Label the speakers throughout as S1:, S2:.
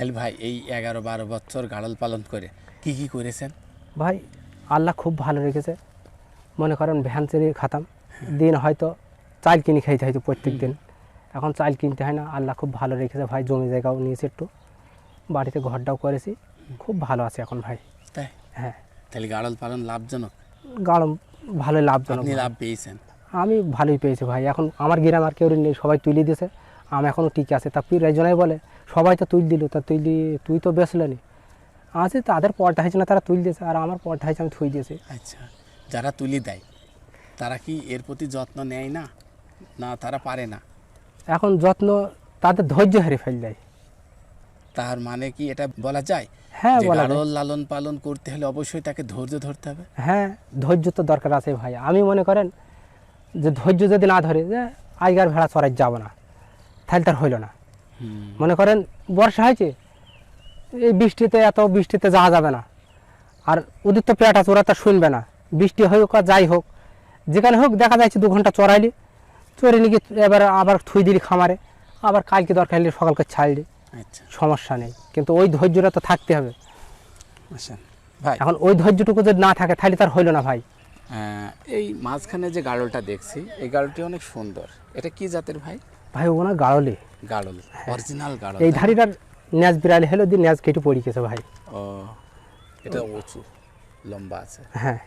S1: তাহলে ভাই এই এগারো বারো বছর গাড়ল পালন করে কি কি করেছেন?
S2: ভাই আল্লাহ খুব ভালো রেখেছে। মনে করেন ভ্যান চেরি খাতাম। দিন হয়তো চাল কিনে খাইতে হয়তো প্রত্যেক দিন। এখন চাল কিনতে হয় না। আল্লাহ খুব ভালো রেখেছে ভাই জমি জায়গাও নিয়েছে একটু। বাড়িতে ঘরটাও করেছি। খুব ভালো আছে এখন ভাই।
S1: তাই?
S2: হ্যাঁ।
S1: তাহলে গাড়ল পালন লাভজনক?
S2: গাড় ভালো লাভজনক
S1: লাভ পেয়েছেন?
S2: আমি ভালোই পেয়েছি ভাই। এখন আমার গ্রাম আর কেউ নেই সবাই তুলে দিয়েছে। আমি এখনও টিকে আছে। তা পীর একজনাই বলে সবাই তো তুল দিল তা তুইলি তুই তো বেসলেনি আছে তাদের পর্দা হয়েছে না তারা তুল দিয়েছে আর আমার পর্দা হয়েছে আমি থুই দিয়েছি।
S1: আচ্ছা যারা তুলি দেয় তারা কি এর প্রতি যত্ন নেয় না? না তারা পারে না।
S2: এখন যত্ন তাদের ধৈর্য হারিয়ে ফেল দেয়।
S1: তার মানে কি এটা বলা যায়?
S2: হ্যাঁ বলা
S1: লালন পালন করতে হলে অবশ্যই তাকে ধৈর্য ধরতে হবে।
S2: হ্যাঁ ধৈর্য তো দরকার আছে ভাই। আমি মনে করেন যে ধৈর্য যদি না ধরে যে আইগার ভেড়া চড়াই যাব না তাহলে তার হইল না। মনে করেন বর্ষা হয়েছে এই বৃষ্টিতে এত বৃষ্টিতে যাওয়া যাবে না। আর ওদের তো পেটা চোরা তো শুনবে না। বৃষ্টি হোক আর যাই হোক যেখানে হোক দেখা যাচ্ছে দু ঘণ্টা চড়াইলি চড়ে নিয়ে এবার আবার থুই দিলি খামারে আবার কালকে দরকার হলে সকালকে ছাড়লি।
S1: আচ্ছা।
S2: সমস্যা নেই। কিন্তু ওই ধৈর্যটা তো থাকতে হবে।
S1: আচ্ছা ভাই।
S2: এখন ওই ধৈর্যটুকু যদি না থাকে তাহলে তার হইল না ভাই।
S1: এই মাঝখানে যে গাড়লটা দেখছি এই গাড়লটি অনেক সুন্দর। এটা কি জাতের ভাই?
S2: ভাই ওনার গাড়লে।
S1: গাড়ল অরিজিনাল গাড়ল।
S2: এই ধাড়িটার ন্যাজ বিড়ালি হলো দিয়ে ন্যাজ কেটে পড়ে গেছে ভাই।
S1: ও এটা উঁচু লম্বা আছে।
S2: হ্যাঁ।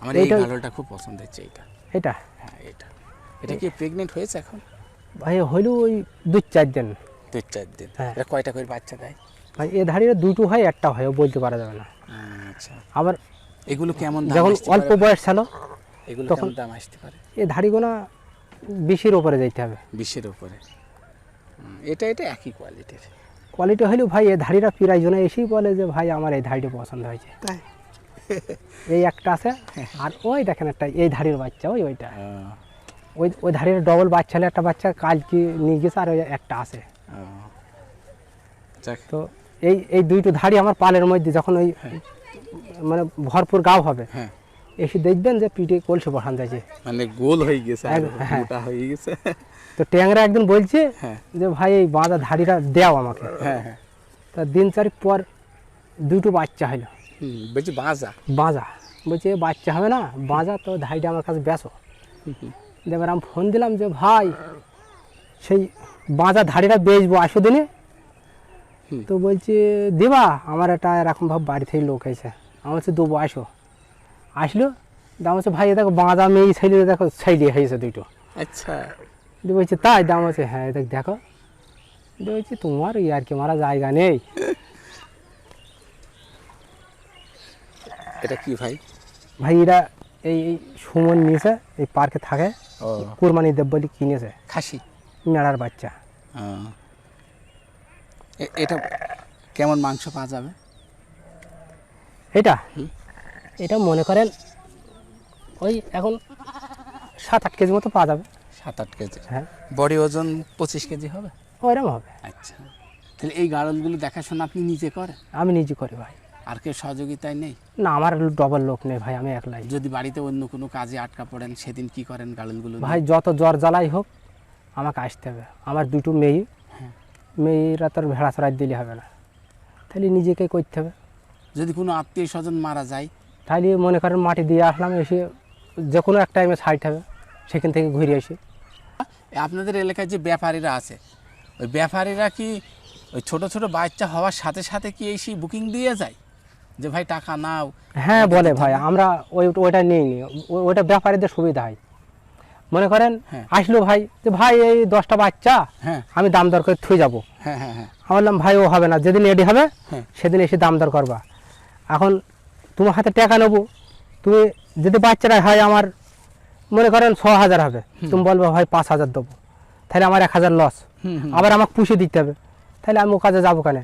S1: আমার এই গাড়লটা খুব পছন্দ হচ্ছে এইটা।
S2: এটা
S1: হ্যাঁ এটা এটা কি প্রেগনেন্ট হয়েছে এখন?
S2: ভাই হইল ওই দু চার দিন।
S1: দুই চার দিন।
S2: হ্যাঁ।
S1: এটা কয়টা করে বাচ্চা দেয়?
S2: ভাই এ ধাড়িটা দুটো হয় একটা হয় ও বলতে পারা যাবে না।
S1: আচ্ছা।
S2: আবার
S1: এগুলো কেমন দাম
S2: যখন অল্প? বয়স ছিল
S1: এগুলো
S2: তখন-
S1: দাম আসতে পারে?
S2: এ ধাড়িগুনা বিশের ওপরে যাইতে হবে।
S1: বিশের উপরে। এটা এটা একই কোয়ালিটির
S2: কোয়ালিটি হইলেও ভাই এ ধাড়িটা প্রায় জনে এসেই বলে যে ভাই আমার এই ধাড়িটা পছন্দ হয়েছে।
S1: তাই?
S2: এই একটা আছে আর ওই দেখেন একটা এই ধাড়ির বাচ্চা ওই ওইটা। ওই ওই ধাড়ির ডবল বাচ্চা হলে একটা বাচ্চা কাল কি নিয়ে গেছে আর ওই একটা আছে। তো এই এই দুইটো ধাড়ি আমার পালের মধ্যে যখন ওই মানে ভরপুর গাও হবে
S1: হ্যাঁ।
S2: এসে দেখবেন যে পিঠে কলসে বসান যাচ্ছে।
S1: মানে গোল হয়ে গেছে
S2: হ্যাঁ।
S1: মোটা হয়ে। গেছে।
S2: তো ট্যাংরা একদিন বলছে
S1: হ্যাঁ।
S2: যে ভাই এই বাঁধা ধাড়িটা দেও আমাকে।
S1: হ্যাঁ হ্যাঁ।
S2: তা দিন চারিক পর দুটো বাচ্চা হলো।
S1: বলছি বাজা
S2: বাঁজা বলছে বাচ্চা হবে না বাঁজা তো ধাড়িটা আমার কাছে বেসো এবার আমি ফোন দিলাম যে ভাই সেই বাঁজা ধাড়িটা বেচবো আসো দিনে? তো বলছে দিবা আমার একটা এরকম ভাব বাড়ি থেকে লোক এসে আমার হচ্ছে দেবো আসো। আসলো। দাম হচ্ছে ভাই দেখো বাঁধা মেয়ে ছেলে দেখো ছেলে হয়েছে দুটো।
S1: আচ্ছা।
S2: দিয়ে বলছে তাই? দাম আছে হ্যাঁ দেখ দেখো। দিয়ে বলছি তোমার ইয়ার কি মারা জায়গা নেই।
S1: এটা কি ভাই?
S2: ভাই এরা এই সুমন নিয়েছে এই পার্কে থাকে কুরবানি দেব বলে কিনেছে।
S1: খাসি?
S2: মেলার বাচ্চা।
S1: এটা কেমন মাংস পাওয়া যাবে?
S2: এটা? এটা মনে করেন ওই এখন সাত আট কেজি মতো পাওয়া যাবে।
S1: সাত আট কেজি।
S2: হ্যাঁ।
S1: বডি ওজন পঁচিশ কেজি হবে?
S2: ওইরকম হবে।
S1: আচ্ছা। তাহলে এই গাড়লগুলো দেখাশোনা আপনি নিজে করেন?
S2: আমি নিজে করি ভাই।
S1: আর কেউ সহযোগিতায় নেই?
S2: না আমার ডবল লোক নেই ভাই আমি একলাই।
S1: যদি বাড়িতে অন্য কোনো কাজে আটকা পড়েন সেদিন কি করেন গাড়লগুলো
S2: ভাই যত জ্বর জ্বালাই হোক আমাকে আসতে হবে। আমার দুটো মেয়ে।
S1: হ্যাঁ।
S2: মেয়েরা তোর ভেড়া চড়াই দিলে হবে না। তাহলে নিজেকে করতে হবে।
S1: যদি কোনো আত্মীয় স্বজন মারা যায়
S2: তাহলে মনে করেন মাটি দিয়ে আসলাম এসে যে কোনো এক টাইমে সাইড হবে সেখান থেকে ঘুরে আসি।
S1: আপনাদের এলাকায় যে ব্যাপারীরা আছে ওই ব্যাপারীরা কি ওই ছোট ছোট বাচ্চা হওয়ার সাথে সাথে কি এই সেই বুকিং দিয়ে যায়? যে ভাই টাকা নাও।
S2: হ্যাঁ বলে ভাই আমরা ওই ওইটা নিয়ে নিই ওইটা ব্যাপারীদের সুবিধা হয়। মনে করেন
S1: হ্যাঁ।
S2: আসলো ভাই যে ভাই এই দশটা বাচ্চা
S1: হ্যাঁ।
S2: আমি দাম দর করে থুই যাব।
S1: হ্যাঁ হ্যাঁ হ্যাঁ।
S2: আমি বললাম ভাই ও হবে না যেদিন রেডি হবে
S1: হ্যাঁ।
S2: সেদিন এসে দাম দর করবা। এখন তোমার হাতে টাকা নেব। তুমি যদি বাচ্চারা হয় আমার মনে করেন ছ হাজার হবে তুমি বলব ভাই পাঁচ হাজার দেবো। তাহলে আমার এক হাজার লস আবার আমাকে পুষে দিতে হবে। তাহলে আমি ও কাজে যাব কেন?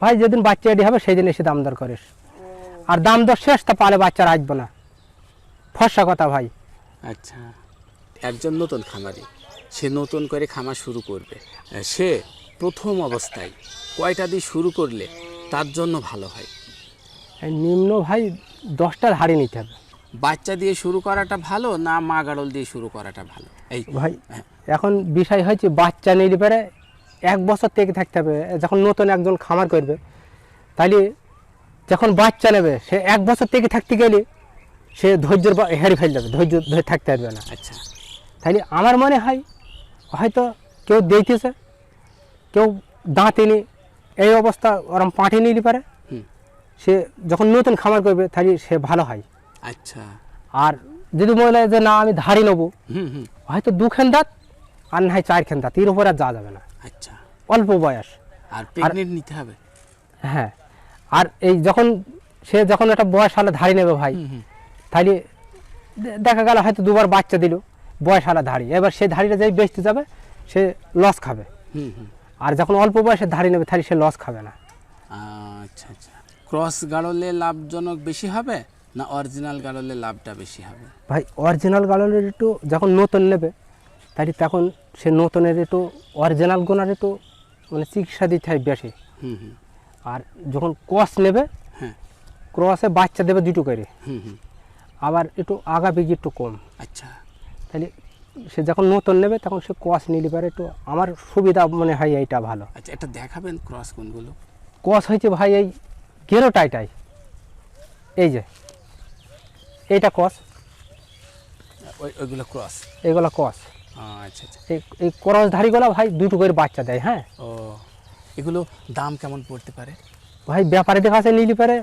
S2: ভাই যেদিন বাচ্চা রেডি হবে সেই দিন এসে দাম দর করিস। আর দাম দর শেষ তা পালে বাচ্চারা আসব না। ফর্সা কথা ভাই।
S1: আচ্ছা একজন নতুন খামারি সে নতুন করে খামার শুরু করবে। সে প্রথম অবস্থায় কয়টা দিয়ে শুরু করলে তার জন্য ভালো হয়?
S2: নিম্ন ভাই দশটার হাড়ি নিতে হবে
S1: বাচ্চা দিয়ে শুরু করাটা ভালো না মা গাড়ল দিয়ে শুরু করাটা ভালো এই
S2: ভাই
S1: হ্যাঁ।
S2: এখন বিষয় হয়েছে বাচ্চা নিলে পারে এক বছর থেকে থাকতে হবে যখন নতুন একজন খামার করবে তাহলে যখন বাচ্চা নেবে সে এক বছর থেকে থাকতে গেলে সে ধৈর্যের হেরে ফেল যাবে ধৈর্য ধরে থাকতে পারবে না
S1: আচ্ছা
S2: তাহলে আমার মনে হয় হয়তো কেউ দিতেছে কেউ দাঁতিনি এই অবস্থা ওরম পাঠিয়ে নিতে পারে। সে যখন নতুন খামার করবে তাহলে সে ভালো হয়।
S1: আচ্ছা।
S2: আর যদি মনে হয় যে না আমি ধারি নেব
S1: হুম হুম।
S2: হয়তো দুখান দাঁত আর না হয় চার চারখান দাঁত এর উপর আর যাওয়া যাবে না।
S1: আচ্ছা।
S2: অল্প বয়স।
S1: আর প্রেগনেন্ট নিতে হবে?
S2: হ্যাঁ। আর এই যখন সে যখন একটা বয়স হলে ধারি নেবে ভাই তাহলে দেখা গেল হয়তো দুবার বাচ্চা দিল বয়স হলে ধাড়ি এবার সেই ধাড়িটা যেই বেচতে যাবে সে লস খাবে। আর যখন অল্প বয়সে ধাড়ি নেবে তাহলে সে লস খাবে না।
S1: আচ্ছা আচ্ছা। ক্রস গাড়লে লাভজনক বেশি হবে না অরিজিনাল গাড়লে লাভটা বেশি হবে?
S2: ভাই অরিজিনাল গাড়লের একটু যখন নতুন নেবে তাহলে তখন সে নতুনের একটু অরিজিনাল গোনার একটু মানে চিকিৎসা দিতে হয় বেশি।
S1: হুম হুম।
S2: আর যখন ক্রস নেবে
S1: হ্যাঁ।
S2: ক্রসে বাচ্চা দেবে দুটো করে।
S1: হুম হুম।
S2: আবার একটু আগা বেগি একটু কম।
S1: আচ্ছা।
S2: তাহলে সে যখন নতুন নেবে তখন সে ক্রস নিলে পারে একটু আমার সুবিধা মনে হয় এইটা ভালো।
S1: আচ্ছা এটা দেখাবেন ক্রস কোনগুলো?
S2: কস হয়েছে ভাই এই গেরোটাইটাই এই যে এইটা কস
S1: ওই ওইগুলো ক্রস
S2: এইগুলো কস
S1: আচ্ছা আচ্ছা।
S2: এই এই করস ভাই দুটো করে বাচ্চা দেয় হ্যাঁ?
S1: ও এগুলো দাম কেমন পড়তে পারে?
S2: ভাই ব্যাপারীদের কাছে নিলে পারে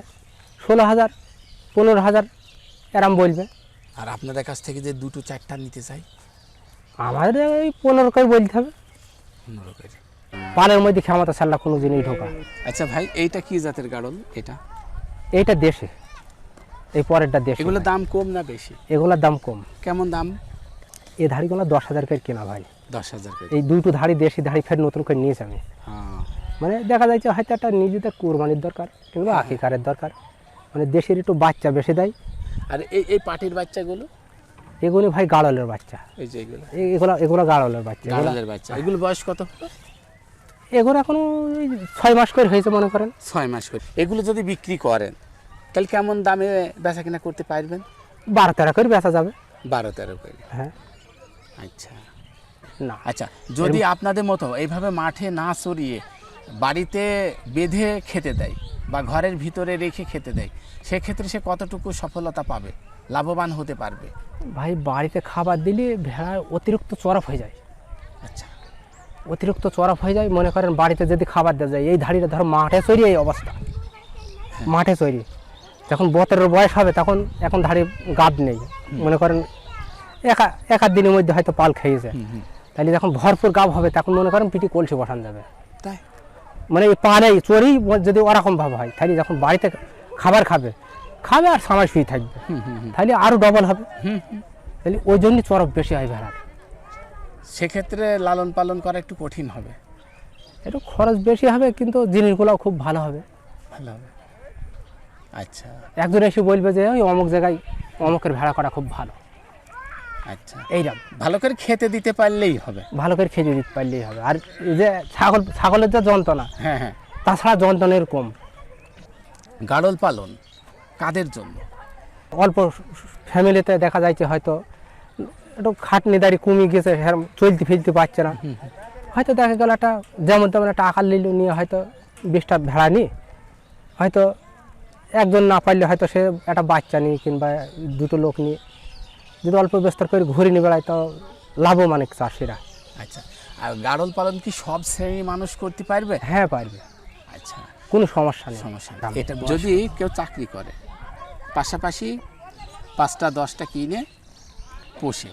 S2: ষোলো হাজার পনেরো হাজার এরম বলবে।
S1: আর আপনাদের কাছ থেকে যে দুটো চারটা নিতে চাই?
S2: আমাদের ওই পনেরো করে বলতে হবে।
S1: পনেরো করে।
S2: পালের মধ্যে ক্ষমতা ছাড়লা কোনো জিনিস ঢোকা।
S1: আচ্ছা ভাই এইটা কি জাতের গাড়ল? এটা?
S2: এইটা দেশে। এই পরেরটা দেশে।
S1: এগুলোর দাম কম না বেশি?
S2: এগুলোর দাম কম।
S1: কেমন দাম?
S2: এই ধাড়িগুলো দশ হাজার করে কেনা ভাই।
S1: দশ হাজার
S2: এই দুটো ধাড়ি দেশি ধাড়ি ফের নতুন করে নিয়েছি আমি।
S1: হ্যাঁ।
S2: মানে দেখা যাচ্ছে হয়তো একটা নিজেদের কোরবানির দরকার কিংবা আকিকারের দরকার। মানে দেশের একটু বাচ্চা বেশি দেয়।
S1: আর এই এই পাটির বাচ্চাগুলো?
S2: এগুলো ভাই গাড়লের বাচ্চা।
S1: এই যে এগুলো।
S2: এগুলো এগুলো গাড়লের বাচ্চা।
S1: গাড়লের বাচ্চা। এগুলো বয়স কত?
S2: এগুলো এখনও ওই ছয় মাস করে হয়েছে মনে করেন।
S1: ছয় মাস করে। এগুলো যদি বিক্রি করেন তাহলে কেমন দামে বেচা কিনা করতে পারবেন?
S2: বারো তেরো করে বেচা যাবে।
S1: বারো তেরো করে।
S2: হ্যাঁ।
S1: আচ্ছা।
S2: না।
S1: আচ্ছা যদি আপনাদের মতো এইভাবে মাঠে না সরিয়ে বাড়িতে বেঁধে খেতে দেয় বা ঘরের ভিতরে রেখে খেতে দেয় সেক্ষেত্রে সে কতটুকু সফলতা পাবে? লাভবান হতে পারবে?
S2: ভাই বাড়িতে খাবার দিলে ভেড়া অতিরিক্ত চরফ হয়ে যায়।
S1: আচ্ছা।
S2: অতিরিক্ত চড়াপ হয়ে যায় মনে করেন বাড়িতে যদি খাবার দেওয়া যায় এই ধাড়িটা ধরো মাঠে চড়ি এই অবস্থা। মাঠে চড়ি যখন বতরের বয়স হবে তখন এখন ধাড়ি গাদ নেই। মনে করেন একা এক আধ দিনের মধ্যে হয়তো পাল খেয়েছে। তাহলে যখন ভরপুর গাব হবে তখন মনে করেন পিটি কলসি বসান যাবে।
S1: তাই?
S2: মানে এই পা নেই চড়ি যদি ওরকম ভাব হয় তাহলে যখন বাড়িতে খাবার খাবে খাবে আর সময় শুয়ে থাকবে। তাহলে আরও ডবল হবে। তাহলে ওই জন্যই চরক বেশি হয় ভেড়ার।
S1: সেক্ষেত্রে লালন পালন করা একটু কঠিন হবে।
S2: একটু খরচ বেশি হবে কিন্তু জিনিসগুলো খুব ভালো হবে।
S1: ভালো হবে। আচ্ছা।
S2: একজন এসে বলবে যে ওই অমুক জায়গায় অমুকের ভেড়া করা খুব ভালো।
S1: আচ্ছা।
S2: এইরকম
S1: ভালো করে খেতে দিতে পারলেই হবে।
S2: ভালো করে খেতে দিতে পারলেই হবে। আর এই যে ছাগল ছাগলের যে যন্ত্রণা
S1: হ্যাঁ হ্যাঁ।
S2: তাছাড়া যন্ত্রণের কম।
S1: গাড়ল পালন কাদের জন্য?
S2: অল্প ফ্যামিলিতে দেখা যাচ্ছে হয়তো একটু খাটনি দাঁড়িয়ে কমে গেছে সেরকম চলতে ফেলতে পারছে না। হয়তো দেখা গেল একটা যেমন তেমন একটা আকার নিল নিয়ে হয়তো বিশটা ভেড়া নিয়ে হয়তো একজন না পারলে হয়তো সে একটা বাচ্চা নিয়ে কিংবা দুটো লোক নিয়ে যদি অল্প বিস্তর করে ঘুরে নিয়ে বেড়ায় তো লাভবান চাষিরা।
S1: আচ্ছা আর গাড়ল পালন কি সব শ্রেণির মানুষ করতে পারবে?
S2: হ্যাঁ পারবে।
S1: আচ্ছা।
S2: কোনো সমস্যা নেই।
S1: সমস্যা। এটা যদি কেউ চাকরি করে পাশাপাশি পাঁচটা দশটা কিনে পোষে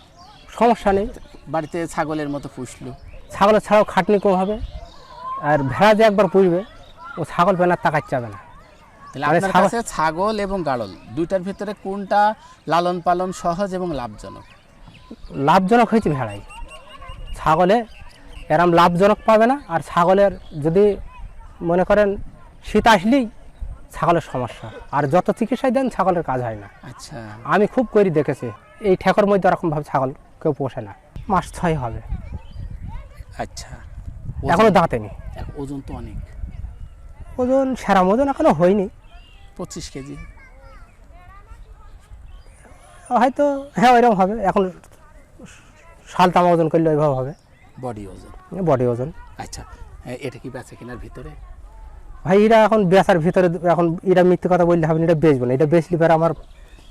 S2: সমস্যা নেই।
S1: বাড়িতে ছাগলের মতো পুষলো।
S2: ছাগলের ছাড়াও খাটনি কম হবে। আর ভেড়া যে একবার পুষবে ও ছাগল পেনার তাকার যাবে না।
S1: আপনার কাছে ছাগল এবং গাড়ল দুইটার ভিতরে কোনটা লালন পালন সহজ এবং লাভজনক?
S2: লাভজনক হয়েছে ভেড়াই। ছাগলে এরম লাভজনক পাবে না আর ছাগলের যদি মনে করেন শীত আসলেই ছাগলের সমস্যা। আর যত চিকিৎসায় দেন ছাগলের কাজ হয় না।
S1: আচ্ছা।
S2: আমি খুব করি দেখেছি। এই ঠেকর মধ্যে ওরকমভাবে ছাগল কেউ পোষে না। মাস ছয় হবে।
S1: আচ্ছা।
S2: এখনও দাঁতেনি
S1: ওজন- ওজন তো অনেক।
S2: ওজন সেরাম ওজন এখনও হয়নি।
S1: পঁচিশ কেজি।
S2: হয়তো হ্যাঁ ওইরকম হবে। এখন সালতামা ওজন করলে ওইভাবে হবে।
S1: বডি ওজন।
S2: বডি ওজন।
S1: আচ্ছা এটা কি বেচে কেনার ভিতরে?
S2: ভাই এরা এখন বেচার ভিতরে এখন এরা মিথ্যে কথা বললে হবে না এটা বেচবো না। এটা বেচলে পরে আমার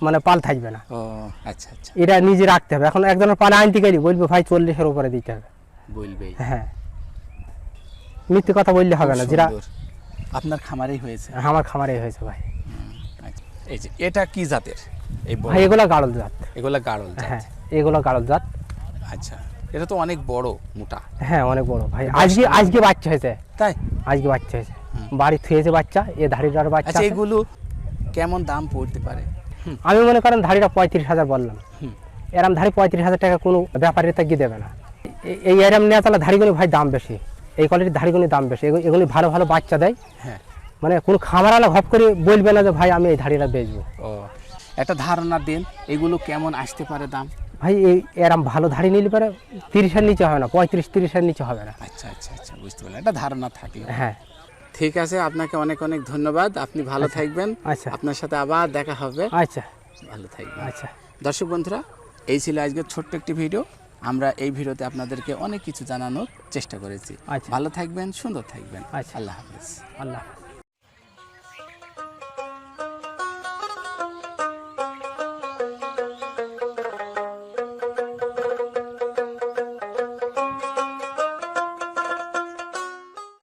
S2: মানে পাল থাকবে না।
S1: ও আচ্ছা আচ্ছা।
S2: এটা নিজে রাখতে হবে। এখন একজনের পালে আনতে গেলি বলবে ভাই চল্লিশের উপরে দিতে হবে।
S1: বলবেই।
S2: হ্যাঁ। মিথ্যে কথা বললে হবে না। যেটা
S1: আপনার খামারেই হয়েছে?
S2: আমার খামারে হয়েছে ভাই।
S1: আচ্ছা। এই যে এটা কি জাতের? এই
S2: ভাই এগুলো গাড়ল জাত।
S1: এগুলা গাড়ল জাত।
S2: হ্যাঁ এগুলো গাড়ল জাত।
S1: আচ্ছা। এটা তো অনেক বড় মোটা।
S2: হ্যাঁ অনেক বড় ভাই। আজকে আজকে বাচ্চা হয়েছে।
S1: তাই?
S2: আজকে বাচ্চা হয়েছে। বাড়ি থুয়েছে বাচ্চা এ ধাড়িটার বাচ্চা
S1: আচ্ছা এগুলো কেমন দাম পড়তে পারে?
S2: আমি মনে করেন ধাড়িটা পঁয়ত্রিশ হাজার বললাম। এরম ধাড়ি পঁয়ত্রিশ হাজার টাকা কোনো ব্যাপারী তা গিয়ে দেবে না। এই এরম নেওয়া তাহলে ধাড়িগুলি ভাই দাম বেশি। এই কোয়ালিটির ধাড়িগুলি দাম বেশি। এগুলি ভালো ভালো বাচ্চা দেয়।
S1: হ্যাঁ।
S2: মানে কোনো খামারালা ঘপ করে বলবে না যে ভাই আমি এই ধাড়িটা বেচবো।
S1: ও একটা ধারণা দেন এগুলো কেমন আসতে পারে দাম?
S2: ভাই এই এরম ভালো ধাড়ি নিলে পরে তিরিশের নিচে হবে না পঁয়ত্রিশ তিরিশের নিচে হবে না।
S1: আচ্ছা আচ্ছা আচ্ছা বুঝতে পারলাম। একটা ধারণা থাকল
S2: হ্যাঁ।
S1: ঠিক আছে আপনাকে অনেক অনেক ধন্যবাদ। আপনি ভালো থাকবেন।
S2: আচ্ছা।
S1: আপনার সাথে আবার দেখা হবে।
S2: আচ্ছা।
S1: ভালো থাকবেন।
S2: আচ্ছা।
S1: দর্শক বন্ধুরা এই ছিল আজকে ছোট্ট একটি ভিডিও। আমরা এই ভিডিওতে আপনাদেরকে অনেক কিছু জানানোর চেষ্টা করেছি।
S2: আচ্ছা।
S1: ভালো থাকবেন সুন্দর থাকবেন।
S2: আচ্ছা।
S1: আল্লাহ হাফিজ।
S2: আল্লাহ।